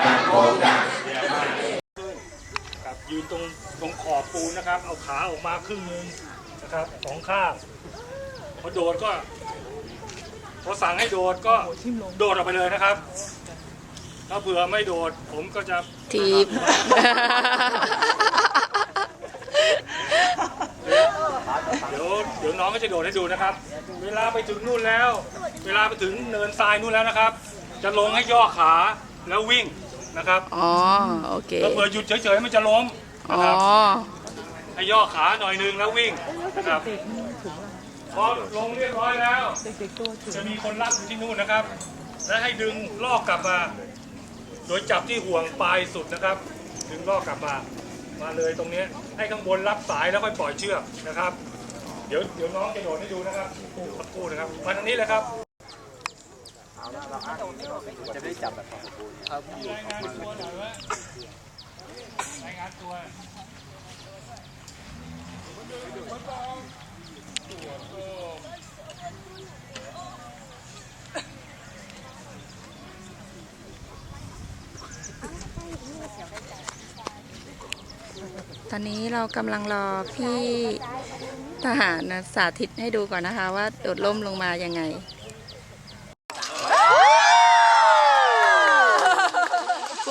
ดังโกดังครับยืนตรงตรงขอบปูนะครับ เอาขาออกมาครึ่งนึงนะครับสองข้างพอโดดก็พอสั่งให้โดดก็โดดออกไปเลยนะครับ ถ้าเผื่อไม่โดดผมก็จะทีบเดี๋ยวเดี๋ยวน้องก็จะโดดให้ดูนะครับ เวลาไปถึงนู่นแล้ว เวลาไปถึงเนินทรายนู่นแล้วนะครับ จะลงให้ย่อขา แล้ววิ่งนะครับอ๋อโอเคถ้าเผื่อหยุดเฉยๆมันจะล้มอ๋นะอครับให้ย่อขาหน่อยนึงแล้ววิ่งนะครับพอลงเรียบร้อยแล้ว จะมีคนรับอยู่ที่นู่นนะครับ และให้ดึงลอกกลับมา โดยจับที่ห่วงปลายสุดนะครับ ดึงลอกกลับมา มาเลยตรงนี้ให้ข้างบนรับสายแล้วค่อยปล่อยเชือกนะครับ เดี๋ยวเดี๋ยวน้องจะโดดให้ดูนะครับสักครู่นะครับมาทางนี้เลยครับ จะได้จับแบบรายงานตัวหน่อยว่ารายงานตัวตอนนี้เรากำลังรอพี่ทหารนะสาธิตให้ดูก่อนนะคะ ว่าโดดล่มลงมายังไง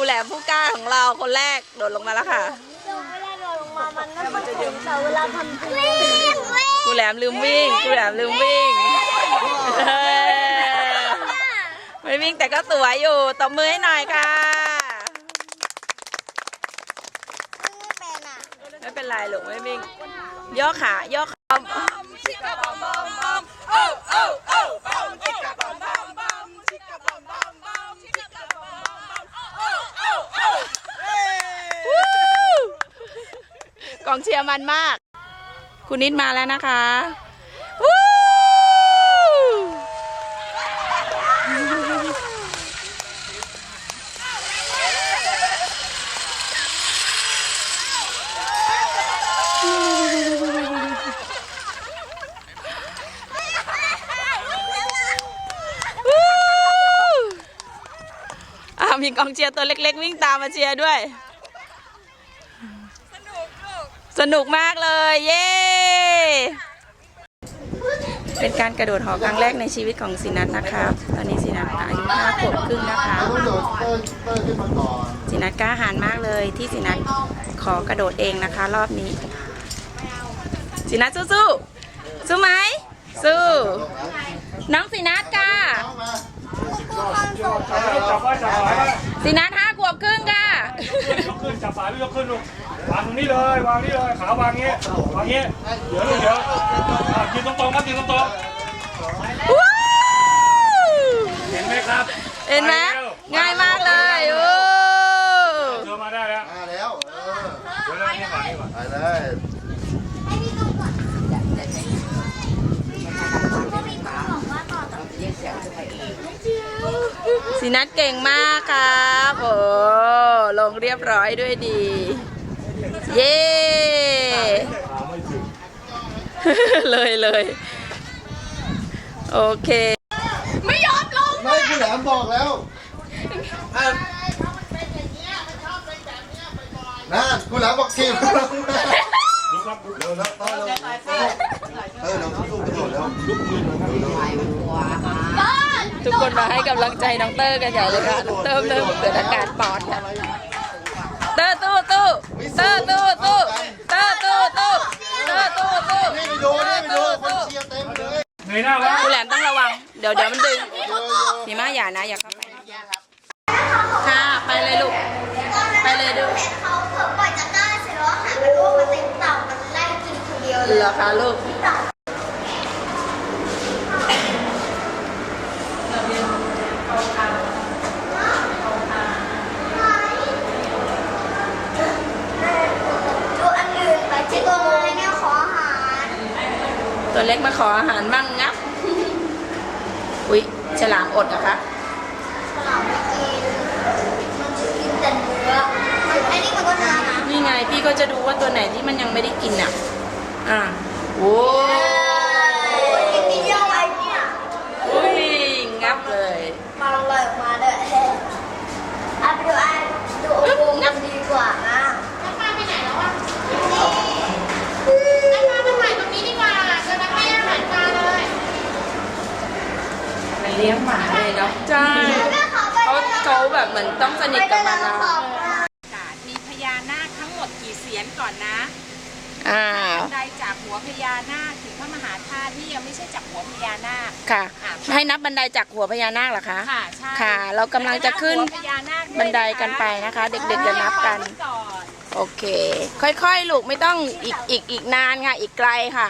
แหลมผู้กล้าของเราคนแรกโดดลงมาแล้วค่ะเวลาโดดลงมามันไม่ค่อยถึงแต่เวลาทำจริงวิ่งครูแหลมลืมวิ่งครูแหลมลืมวิ่งไม่วิ่งแต่ก็สวยอยู่ตบมือให้หน่อยค่ะไม่เป็นไม่เป็นไรลูกไม่วิ่งย่อขาย่อขา กองเชียร์มันมาก คุณนิดมาแล้วนะคะวู้วู้อ่ามีกองเชียร์ตัวเล็ก ๆ วิ่งตามมาเชียร์ด้วย สนุกมากเลย เย้ เป็นการกระโดดหอครั้งแรกในชีวิตของสินัทนะคะตอนนี้สินัทอายุห้าขวบครึ่งนะคะสินัทกล้าหาญมากเลยที่สินัทขอกระโดดเองนะคะ รอบนี้ สินัทสู้สู้ๆสู้ไหมสู้น้องสินัทค่ะเข้าสินัทห้าขวบครึ่ง ขึ้นจับสายยกขึ้นลูกวางตรงนี้เลยวางนี่เลยขาวางงี้วางงี้เดี๋ยวลูกเดี๋ยวอะยืนตรงๆครับยืนตรงวู้ๆเห็นไหมครับ เห็นไหม ปร็ว ง่ายมากเลยโอ้ เธอมาได้แล้ว มาแล้วเออ เดี๋ยวนะนี่ก่อนนี่ก่อน ไปเลย สินัทเก่งมากครับโอ้ลงเรียบร้อยด้วยดี เย้ขาไม่ถึงเลยเลยโอเค ไม่ยอมลงไม่คุณแหลมบอกแล้วนั่นคุณแหลมบอกทีมลงมาลุกครับลุกเร็วแล้วต้อนเร็วเออเดี๋ยวสู้กระโดดแล้ว ทุกคนมาให้กำลังใจน้องเตอร์กันใหญ่เลยค่ะเติมเริ่มเกิดอาการปอดค่ะเตอร์ตู้ตู้เตอร์ตู้ตู้เตอร์ตู้ตู้เตอร์ตู้ตู้นี่ไปดูนี่ไปดูคนเชียร์เต็มเลยเงยหน้าไว้คุณแหลมต้องระวัง เดี๋ยวเดี๋ยวมันดึงเยอะพี่มาอย่านะอย่าเข้าไปนะค่ะไปเลยลูกไปเลยดูเขาเผลอปล่อยตะกร้าเสร็จแล้วหางมันร่วงมาเต็มเต่ามันไล่กินคนเดียวเลยเหรอคะลูก ดูอันอื่นไปที่ตัวมันเนี่ยขออาหาร ตัวเล็กมาขออาหารบ้างงับ อุ๊ย ฉลามอดนะคะ ฉลามไม่กิน มันจะกินแต่เนื้อมันไอ้นี่มันก็เนื้อนะ นี่ไงพี่ก็จะดูว่าตัวไหนที่มันยังไม่ได้กินอะ อะโว้ กินนิดเดียวไว้เนี่ย อุ้ย งับเลย มาลอยออกมาด้วยเอาไปดูไอ้ดูโอ้โหมันดีกว่านะแล้วป้าไปไหนแล้วอะนี่แล้วป้าไปถ่ายตรงนี้ดีกว่าจะ เลี้ยงหมาเลยเนาะใช่เขาเขาแบบเหมือนต้องสนิทกับมันนะมีพญานาคทั้งหมดกี่เสียนก่อนนะอ่าบันไดจากหัวพญานาคถึงพระมหาธาตุนี่ยังไม่ใช่จากหัวพญานาคค่ะ ให้นับบันไดจากหัวพญานาคเหรอคะค่ะใช่ค่ะ เรากำลังจะขึ้นหัวพญานาควยะคะบันไดกันไปนะคะ เด็กๆจะนับกันก่อนโอเค ค่อยๆ ลูกไม่ต้องอีกอีกอีกนานค่ะ อีกไกลค่ะ